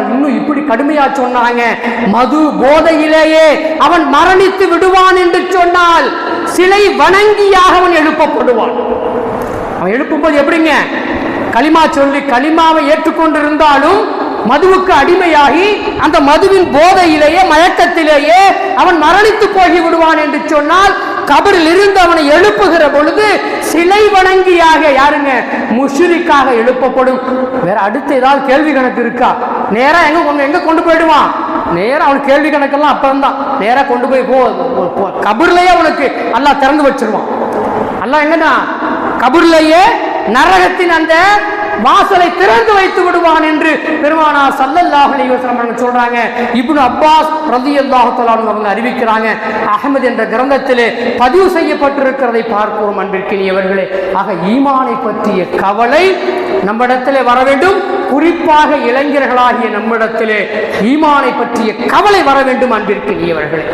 இன்னும் இப்படி கடுமையா சொன்னாங்க. மது போதையிலேயே அவன் மரணித்து விடுவான் என்று சொன்னால் சிலை வணங்கியாக அவன் எழுப்பப்படுவான். அவன் எழுப்பும்போது எப்படிங்க? களிமா சொல்லி களிமாவை ஏற்றுக்கொண்டிருந்தாலும் மதுவுக்கு அடிமையாகி அந்த மதுவின் போதையிலேயே மயக்கத்திலேயே அவன் மரணித்து போகி விடுவான் என்று சொன்னால் கபரில் இருந்து அவனை எழுப்புகிற பொழுது சிலை வணங்கியாக யாருங்க? முஷிரிக்காக எழுப்பப்படும். வேற அடுத்து ஏதாவது கேள்வி கணக்கு இருக்கா? நேரா எங்க கொண்டு எங்க கொண்டு போயிடுவான்? நேரம் அவன் கேள்வி கணக்கெல்லாம் அப்புறம் தான் நேரா கொண்டு போய் போ கபர்லயே அவனுக்கு நல்லா திறந்து வச்சிருவான். நல்லா எங்கன்னா கபர்லயே நரகத்தின் அந்த வாசலை திறந்து வைத்து விடுவான் என்று பெருமானா சல்லல்லாஹு அலைஹி சொல்றாங்க. இப்னு அப்பாஸ் ரலியல்லாஹு தஆலா அவங்க அறிவிக்கிறாங்க. அஹ்மத் என்ற கிரந்தத்திலே பதிவு செய்யப்பட்டிருக்கிறதை பார்க்கிறோம் அன்பிற்கினியவர்களே ஆக ஈமானை பற்றிய கவலை நம்மிடத்திலே வர வேண்டும். குறிப்பாக இளைஞர்களாகிய நம்மிடத்திலே ஈமானை பற்றிய கவலை வர வேண்டும் அன்பிற்கினியவர்களே